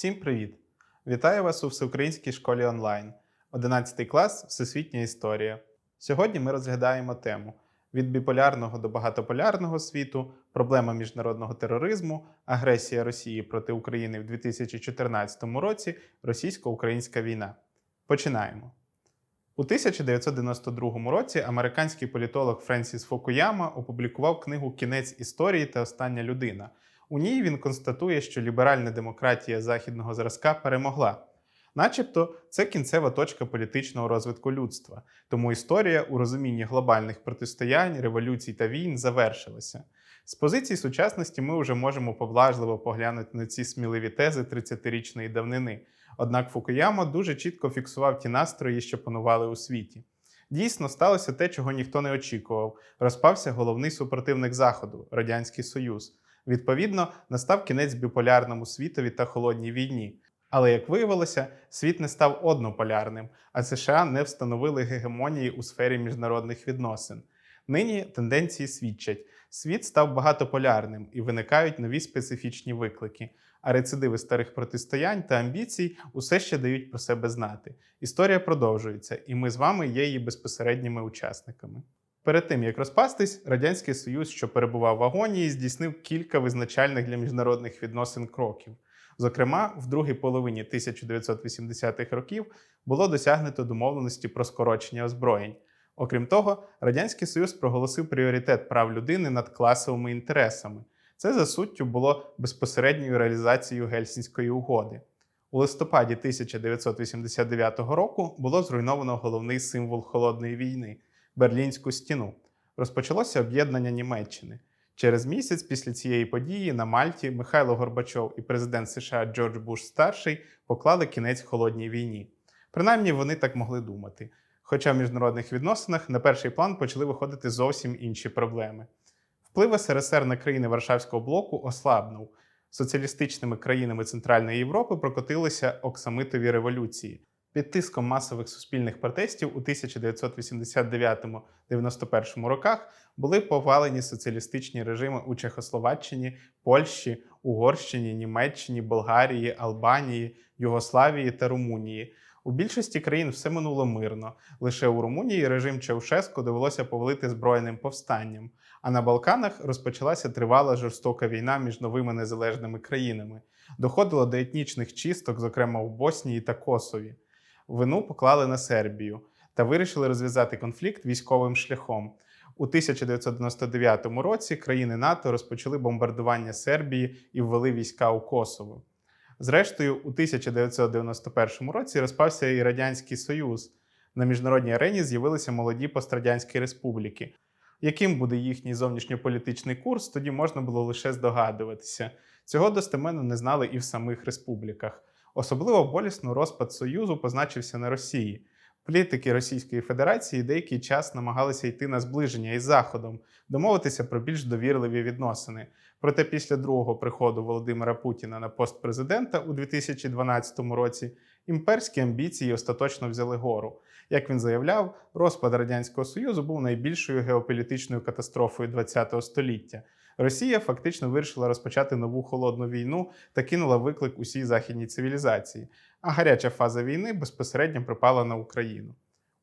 Всім привіт! Вітаю вас у Всеукраїнській школі онлайн, 11 клас Всесвітня історія. Сьогодні ми розглядаємо тему від біполярного до багатополярного світу, проблема міжнародного тероризму, агресія Росії проти України в 2014 році, російсько-українська війна. Починаємо. У 1992 році американський політолог Френсіс Фокуяма опублікував книгу Кінець історії та остання людина. У ній він констатує, що ліберальна демократія західного зразка перемогла. Начебто, це кінцева точка політичного розвитку людства, тому історія у розумінні глобальних протистоянь, революцій та війн завершилася. З позиції сучасності ми вже можемо поблажливо поглянути на ці сміливі тези 30-річної давнини. Однак Фукуяма дуже чітко фіксував ті настрої, що панували у світі. Дійсно, сталося те, чого ніхто не очікував. Розпався головний супротивник Заходу Радянський Союз. Відповідно, настав кінець біполярному світові та холодній війні. Але як виявилося, світ не став однополярним, а США не встановили гегемонії у сфері міжнародних відносин. Нині тенденції свідчать, світ став багатополярним і виникають нові специфічні виклики. А рецидиви старих протистоянь та амбіцій усе ще дають про себе знати. Історія продовжується, і ми з вами є її безпосередніми учасниками. Перед тим як розпастись, Радянський Союз, що перебував в агонії, здійснив кілька визначальних для міжнародних відносин кроків. Зокрема, в другій половині 1980-х років було досягнуто домовленості про скорочення озброєнь. Окрім того, Радянський Союз проголосив пріоритет прав людини над класовими інтересами. Це за суттю було безпосередньою реалізацією Гельсінської угоди. У листопаді 1989 року було зруйновано головний символ холодної війни Берлінську стіну. Розпочалося об'єднання Німеччини. Через місяць після цієї події на Мальті Михайло Горбачов і президент США Джордж Буш старший поклали кінець холодній війні. Принаймні вони так могли думати. Хоча в міжнародних відносинах на перший план почали виходити зовсім інші проблеми. Вплив СРСР на країни Варшавського блоку ослабнув. Соціалістичними країнами Центральної Європи прокотилися оксамитові революції. Під тиском масових суспільних протестів у 1989-91 роках були повалені соціалістичні режими у Чехословаччині, Польщі, Угорщині, Німеччині, Болгарії, Албанії, Югославії та Румунії. У більшості країн все минуло мирно. Лише у Румунії режим Чаушеску довелося повалити збройним повстанням. А на Балканах розпочалася тривала жорстока війна між новими незалежними країнами. Доходило до етнічних чисток, зокрема в Боснії та Косові. Вину поклали на Сербію та вирішили розв'язати конфлікт військовим шляхом. У 1999 році країни НАТО розпочали бомбардування Сербії і ввели війська у Косово. Зрештою, у 1991 році розпався і Радянський Союз. На міжнародній арені з'явилися молоді пострадянські республіки. Яким буде їхній зовнішньополітичний курс, тоді можна було лише здогадуватися. Цього достеменно не знали і в самих республіках. Особливо болісно розпад Союзу позначився на Росії. Політики Російської Федерації деякий час намагалися йти на зближення із Заходом, домовитися про більш довірливі відносини. Проте після другого приходу Володимира Путіна на пост президента у 2012 році імперські амбіції остаточно взяли гору. Як він заявляв, розпад Радянського Союзу був найбільшою геополітичною катастрофою ХХ століття. Росія фактично вирішила розпочати нову холодну війну та кинула виклик усій західній цивілізації, а гаряча фаза війни безпосередньо припала на Україну.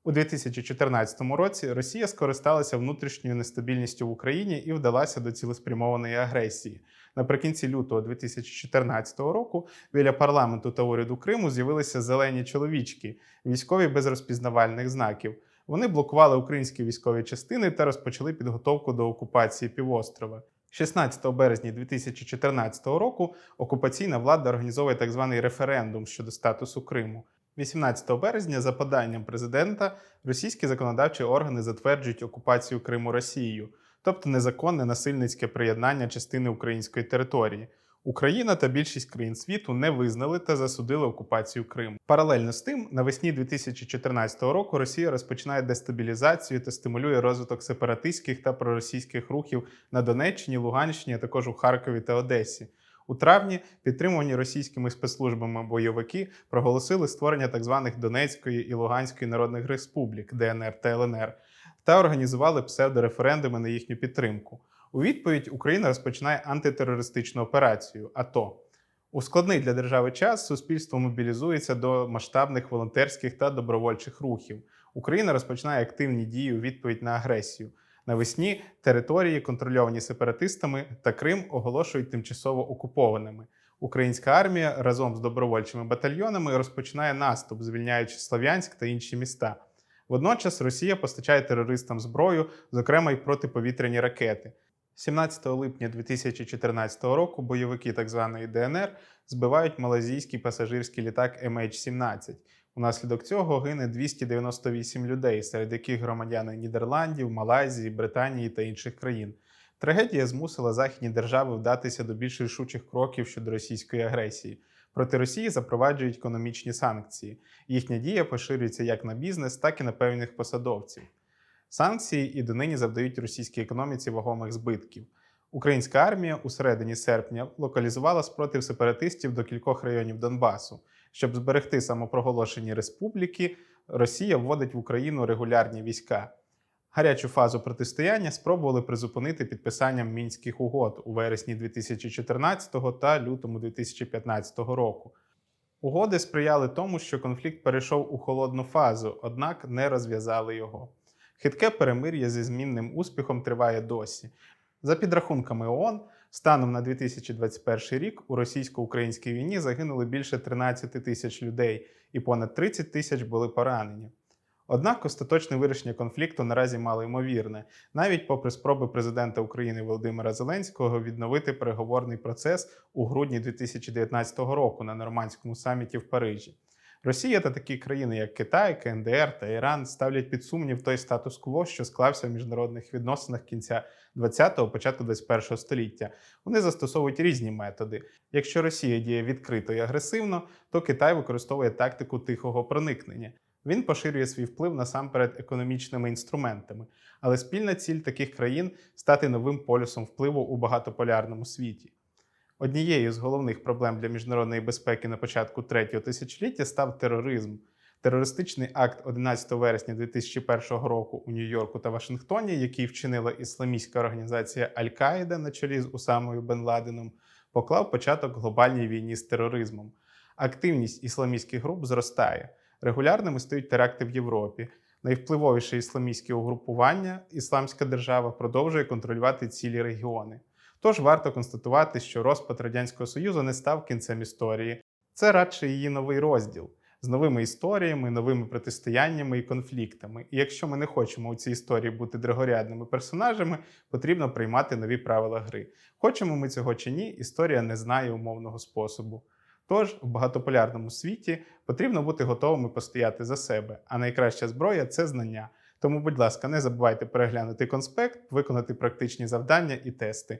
У 2014 році Росія скористалася внутрішньою нестабільністю в Україні і вдалася до цілеспрямованої агресії. Наприкінці лютого 2014 року біля парламенту та уряду Криму з'явилися зелені чоловічки, військові без розпізнавальних знаків. Вони блокували українські військові частини та розпочали підготовку до окупації півострова. 16 березня 2014 року окупаційна влада організовує так званий референдум щодо статусу Криму. 18 березня, за поданням президента, російські законодавчі органи затверджують окупацію Криму Росією, тобто незаконне насильницьке приєднання частини української території. Україна та більшість країн світу не визнали та засудили окупацію Криму. Паралельно з тим, навесні 2014 року Росія розпочинає дестабілізацію та стимулює розвиток сепаратистських та проросійських рухів на Донеччині, Луганщині, а також у Харкові та Одесі. У травні підтримувані російськими спецслужбами бойовики проголосили створення так званих Донецької і Луганської народних республік ДНР та ЛНР та організували псевдореферендуми на їхню підтримку. У відповідь Україна розпочинає антитерористичну операцію АТО. У складний для держави час суспільство мобілізується до масштабних волонтерських та добровольчих рухів. Україна розпочинає активні дії у відповідь на агресію. Навесні території, контрольовані сепаратистами, та Крим оголошують тимчасово окупованими. Українська армія разом з добровольчими батальйонами розпочинає наступ, звільняючи Слов'янськ та інші міста. Водночас Росія постачає терористам зброю, зокрема й протиповітряні ракети. 17 липня 2014 року бойовики так званої ДНР збивають малазійський пасажирський літак MH17. Унаслідок цього гине 298 людей, серед яких громадяни Нідерландів, Малайзії, Британії та інших країн. Трагедія змусила західні держави вдатися до більш рішучих кроків щодо російської агресії. Проти Росії запроваджують економічні санкції. Їхня дія поширюється як на бізнес, так і на певних посадовців. Санкції і донині завдають російській економіці вагомих збитків. Українська армія у середині серпня локалізувала спротив сепаратистів до кількох районів Донбасу. Щоб зберегти самопроголошені республіки, Росія вводить в Україну регулярні війська. Гарячу фазу протистояння спробували призупинити підписанням мінських угод у вересні 2014 та лютому 2015 року. Угоди сприяли тому, що конфлікт перейшов у холодну фазу, однак не розв'язали його. Хитке перемир'я зі змінним успіхом триває досі. За підрахунками ООН, станом на 2021 рік у російсько-українській війні загинули більше 13 тисяч людей, і понад 30 тисяч були поранені. Однак остаточне вирішення конфлікту наразі мало ймовірне, навіть попри спроби президента України Володимира Зеленського відновити переговорний процес у грудні 2019 року на нормандському саміті в Парижі. Росія та такі країни, як Китай, КНДР та Іран, ставлять під сумнів той статус-кво, що склався в міжнародних відносинах кінця 20-го, початку 21-го століття. Вони застосовують різні методи. Якщо Росія діє відкрито і агресивно, то Китай використовує тактику тихого проникнення. Він поширює свій вплив насамперед економічними інструментами, але спільна ціль таких країн стати новим полюсом впливу у багатополярному світі. Однією з головних проблем для міжнародної безпеки на початку третього тисячоліття став тероризм. Терористичний акт 11 вересня 2001 року у Нью-Йорку та Вашингтоні, який вчинила ісламістська організація Аль-Каїда на чолі з Усамою Бен Ладеном, поклав початок глобальній війні з тероризмом. Активність ісламістських груп зростає. Регулярними стають теракти в Європі. Найвпливовіше ісламістське угрупування Ісламська держава продовжує контролювати цілі регіони. Тож варто констатувати, що розпад Радянського Союзу не став кінцем історії, це радше її новий розділ з новими історіями, новими протистояннями і конфліктами. І якщо ми не хочемо у цій історії бути другорядними персонажами, потрібно приймати нові правила гри. Хочемо ми цього чи ні, історія не знає умовного способу. Тож в багатополярному світі потрібно бути готовими постояти за себе, а найкраща зброя це знання. Тому, будь ласка, не забувайте переглянути конспект, виконати практичні завдання і тести.